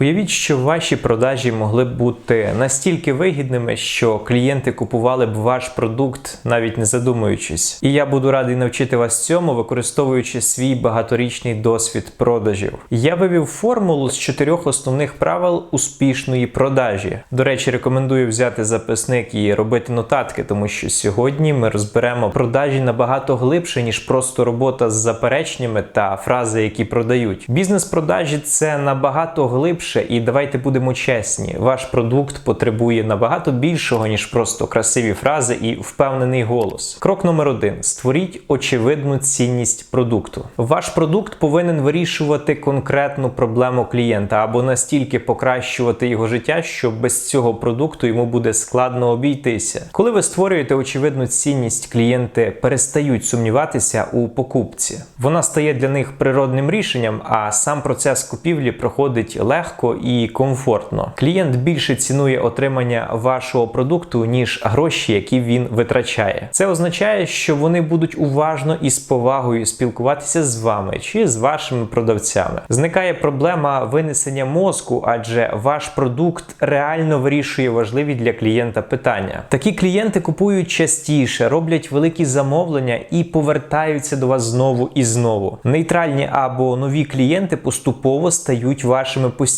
Уявіть, що ваші продажі могли б бути настільки вигідними, що клієнти купували б ваш продукт, навіть не задумуючись. І я буду радий навчити вас цьому, використовуючи свій багаторічний досвід продажів. Я вивів формулу з чотирьох основних правил успішної продажі. До речі, рекомендую взяти записник і робити нотатки, тому що сьогодні ми розберемо продажі набагато глибше, ніж просто робота з запереченнями та фрази, які продають. Бізнес-продажі це набагато глибше, і давайте будемо чесні. Ваш продукт потребує набагато більшого, ніж просто красиві фрази і впевнений голос. Крок номер один: створіть очевидну цінність продукту. Ваш продукт повинен вирішувати конкретну проблему клієнта або настільки покращувати його життя, що без цього продукту йому буде складно обійтися. Коли ви створюєте очевидну цінність, клієнти перестають сумніватися у покупці. Вона стає для них природним рішенням, а сам процес купівлі проходить легко і комфортно. Клієнт більше цінує отримання вашого продукту, ніж гроші, які він витрачає. Це означає, що вони будуть уважно і з повагою спілкуватися з вами чи з вашими продавцями. Зникає проблема винесення мозку, адже ваш продукт реально вирішує важливі для клієнта питання. Такі клієнти купують частіше, роблять великі замовлення і повертаються до вас знову і знову. Нейтральні або нові клієнти поступово стають вашими постійними.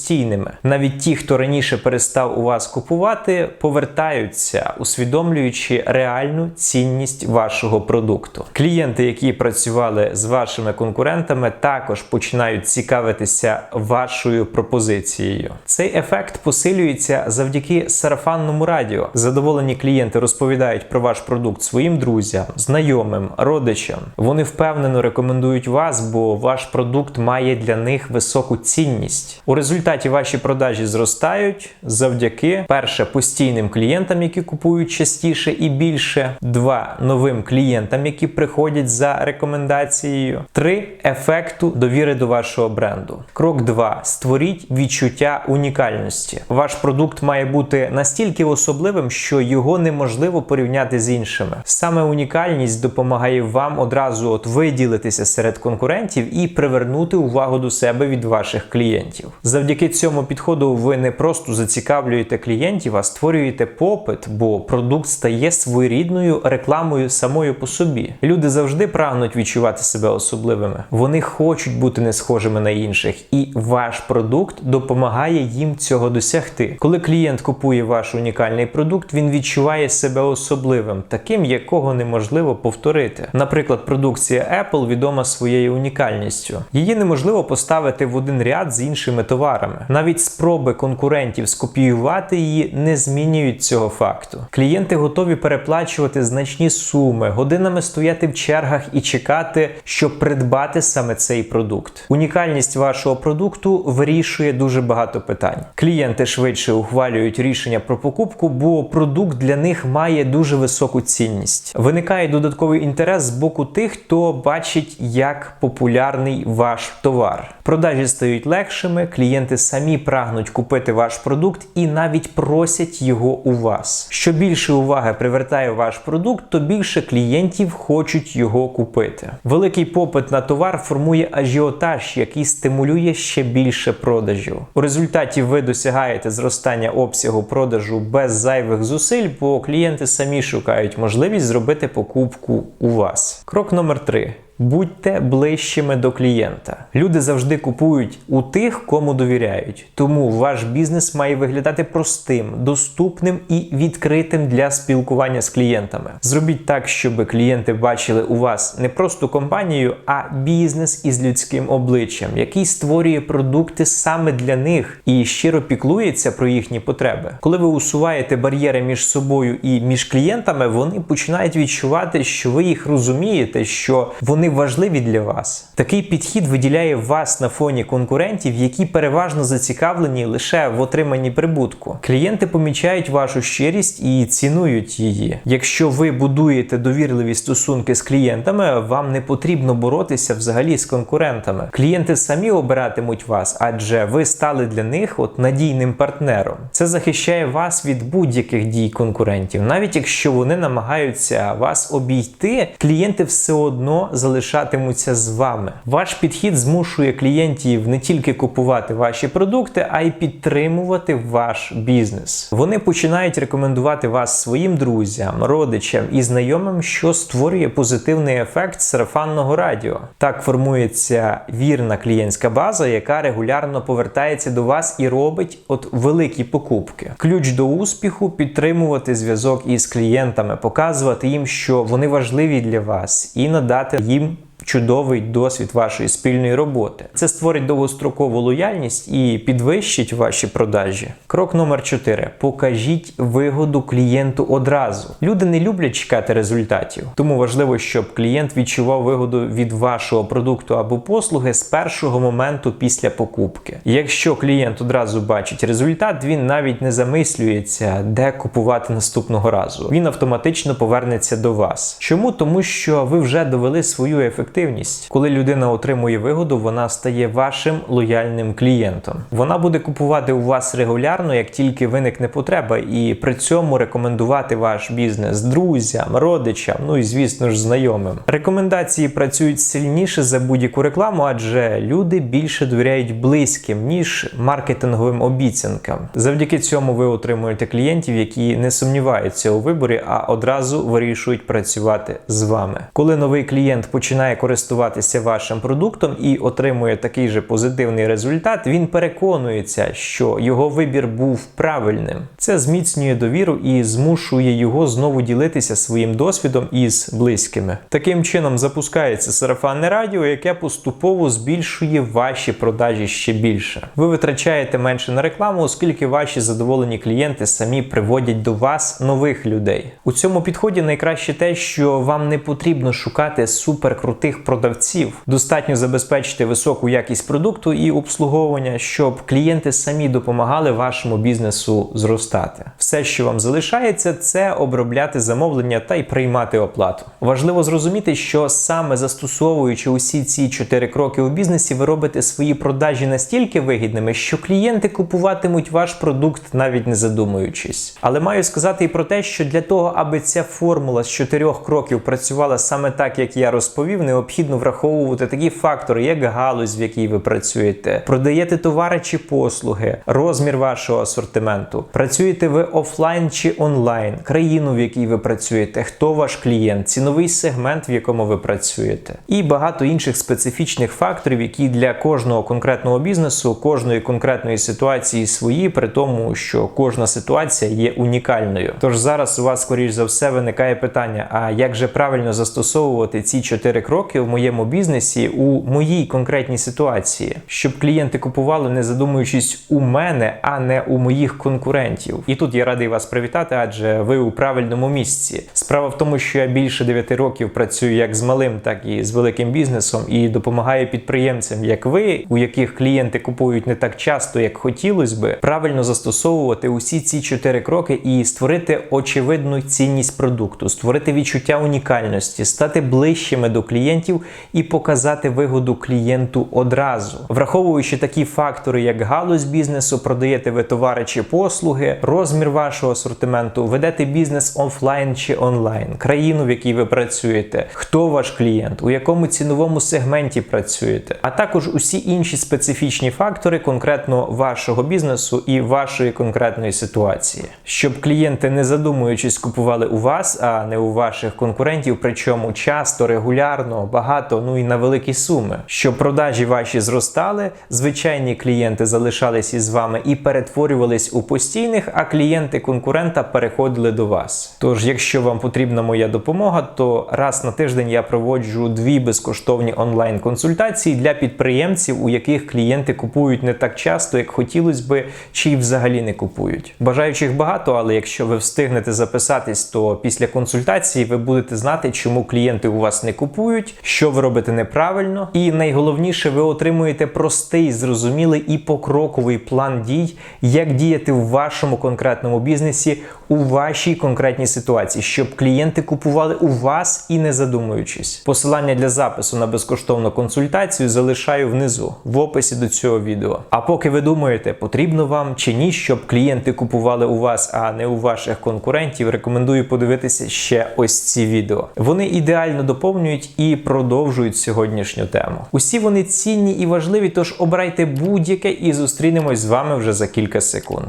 Навіть ті, хто раніше перестав у вас купувати, повертаються, усвідомлюючи реальну цінність вашого продукту. Клієнти, які працювали з вашими конкурентами, також починають цікавитися вашою пропозицією. Цей ефект посилюється завдяки сарафанному радіо. Задоволені клієнти розповідають про ваш продукт своїм друзям, знайомим, родичам. Вони впевнено рекомендують вас, бо ваш продукт має для них високу цінність. У результаті ваші продажі зростають завдяки перше постійним клієнтам, які купують частіше і більше, два новим клієнтам, які приходять за рекомендацією, три ефекту довіри до вашого бренду. Крок 2. створіть відчуття унікальності. Ваш продукт має бути настільки особливим, що його неможливо порівняти з іншими. Саме унікальність допомагає вам одразу от виділитися серед конкурентів і привернути увагу до себе від ваших клієнтів. Завдяки цьому підходу ви не просто зацікавлюєте клієнтів, а створюєте попит, бо продукт стає своєрідною рекламою самою по собі. Люди завжди прагнуть відчувати себе особливими. Вони хочуть бути не схожими на інших, і ваш продукт допомагає їм цього досягти. Коли клієнт купує ваш унікальний продукт, він відчуває себе особливим, таким, якого неможливо повторити. Наприклад, продукція Apple відома своєю унікальністю. Її неможливо поставити в один ряд з іншими товарами. Навіть спроби конкурентів скопіювати її не змінюють цього факту. Клієнти готові переплачувати значні суми, годинами стояти в чергах і чекати, щоб придбати саме цей продукт. Унікальність вашого продукту вирішує дуже багато питань. Клієнти швидше ухвалюють рішення про покупку, бо продукт для них має дуже високу цінність. Виникає додатковий інтерес з боку тих, хто бачить, як популярний ваш товар. Продажі стають легшими, клієнти самі прагнуть купити ваш продукт і навіть просять його у вас. Що більше уваги привертає ваш продукт, то більше клієнтів хочуть його купити. Великий попит на товар формує ажіотаж, який стимулює ще більше продажів. У результаті ви досягаєте зростання обсягу продажу без зайвих зусиль, бо клієнти самі шукають можливість зробити покупку у вас. Крок номер 3. Будьте ближчими до клієнта. Люди завжди купують у тих, кому довіряють. Тому ваш бізнес має виглядати простим, доступним і відкритим для спілкування з клієнтами. Зробіть так, щоб клієнти бачили у вас не просто компанію, а бізнес із людським обличчям, який створює продукти саме для них і щиро піклується про їхні потреби. Коли ви усуваєте бар'єри між собою і між клієнтами, вони починають відчувати, що ви їх розумієте, що вони важливі для вас. Такий підхід виділяє вас на фоні конкурентів, які переважно зацікавлені лише в отриманні прибутку. Клієнти помічають вашу щирість і цінують її. Якщо ви будуєте довірливі стосунки з клієнтами, вам не потрібно боротися взагалі з конкурентами. Клієнти самі обиратимуть вас, адже ви стали для них от надійним партнером. Це захищає вас від будь-яких дій конкурентів, навіть якщо вони намагаються вас обійти, клієнти все одно залишаються залишатимуться з вами. Ваш підхід змушує клієнтів не тільки купувати ваші продукти, а й підтримувати ваш бізнес. Вони починають рекомендувати вас своїм друзям, родичам і знайомим, що створює позитивний ефект сарафанного радіо. Так формується вірна клієнтська база, яка регулярно повертається до вас і робить от великі покупки. Ключ до успіху підтримувати зв'язок із клієнтами, показувати їм, що вони важливі для вас, і надати їм. Чудовий досвід вашої спільної роботи. Це створить довгострокову лояльність і підвищить ваші продажі. Крок номер 4. Покажіть вигоду клієнту одразу. Люди не люблять чекати результатів, тому важливо, щоб клієнт відчував вигоду від вашого продукту або послуги з першого моменту після покупки. Якщо клієнт одразу бачить результат, він навіть не замислюється, де купувати наступного разу. Він автоматично повернеться до вас. Чому? Тому що ви вже довели свою ефективність ефективність. Коли людина отримує вигоду, вона стає вашим лояльним клієнтом. Вона буде купувати у вас регулярно, як тільки виникне потреба, і при цьому рекомендувати ваш бізнес друзям, родичам, ну і звісно ж знайомим. Рекомендації працюють сильніше за будь-яку рекламу, адже люди більше довіряють близьким ніж маркетинговим обіцянкам. Завдяки цьому ви отримуєте клієнтів, які не сумніваються у виборі, а одразу вирішують працювати з вами. Коли новий клієнт починає користуватися вашим продуктом і отримує такий же позитивний результат, він переконується, що його вибір був правильним. Це зміцнює довіру і змушує його знову ділитися своїм досвідом із близькими. Таким чином запускається сарафанне радіо, яке поступово збільшує ваші продажі ще більше. Ви витрачаєте менше на рекламу, оскільки ваші задоволені клієнти самі приводять до вас нових людей. У цьому підході найкраще те, що вам не потрібно шукати суперкрутих крутих продавців. Достатньо забезпечити високу якість продукту і обслуговування, щоб клієнти самі допомагали вашому бізнесу зростати. Все, що вам залишається, це обробляти замовлення та й приймати оплату. Важливо зрозуміти, що саме застосовуючи усі ці чотири кроки у бізнесі, ви робите свої продажі настільки вигідними, що клієнти купуватимуть ваш продукт, навіть не задумуючись. Але маю сказати і про те, що для того, аби ця формула з чотирьох кроків працювала саме так, як я розповів, необхідно враховувати такі фактори, як галузь, в якій ви працюєте, продаєте товари чи послуги, розмір вашого асортименту, працюєте ви офлайн чи онлайн, країну, в якій ви працюєте, хто ваш клієнт, ціновий сегмент, в якому ви працюєте, і багато інших специфічних факторів, які для кожного конкретного бізнесу, кожної конкретної ситуації свої, при тому, що кожна ситуація є унікальною. Тож зараз у вас, скоріш за все, виникає питання: а як же правильно застосовувати ці чотири кроки в моєму бізнесі у моїй конкретній ситуації, щоб клієнти купували, не задумуючись у мене, а не у моїх конкурентів. І тут я радий вас привітати, адже ви у правильному місці. Справа в тому, що я більше 9 років працюю як з малим, так і з великим бізнесом, і допомагаю підприємцям, як ви, у яких клієнти купують не так часто, як хотілося би, правильно застосовувати усі ці чотири кроки і створити очевидну цінність продукту, створити відчуття унікальності, стати ближчими до клієнтів клієнтів і показати вигоду клієнту одразу, враховуючи такі фактори, як галузь бізнесу, продаєте ви товари чи послуги, розмір вашого асортименту, ведете бізнес офлайн чи онлайн, країну, в якій ви працюєте, хто ваш клієнт, у якому ціновому сегменті працюєте, а також усі інші специфічні фактори конкретно вашого бізнесу і вашої конкретної ситуації, щоб клієнти, не задумуючись, купували у вас, а не у ваших конкурентів, причому часто регулярно багато, ну і на великі суми. Щоб продажі ваші зростали, звичайні клієнти залишались із вами і перетворювались у постійних, а клієнти конкурента переходили до вас. Тож, якщо вам потрібна моя допомога, то раз на тиждень я проводжу дві безкоштовні онлайн-консультації для підприємців, у яких клієнти купують не так часто, як хотілося би, чи й взагалі не купують. Бажаючих багато, але якщо ви встигнете записатись, то після консультації ви будете знати, чому клієнти у вас не купують коментують, що ви робите неправильно, і найголовніше, ви отримуєте простий, зрозумілий і покроковий план дій, як діяти в вашому конкретному бізнесі у вашій конкретній ситуації, щоб клієнти купували у вас і не задумуючись. Посилання для запису на безкоштовну консультацію залишаю внизу в описі до цього відео. А поки ви думаєте, потрібно вам чи ні, щоб клієнти купували у вас, а не у ваших конкурентів, рекомендую подивитися ще ось ці відео. Вони ідеально доповнюють і продовжують сьогоднішню тему. Усі вони цінні і важливі, тож обирайте будь-яке і зустрінемось з вами вже за кілька секунд.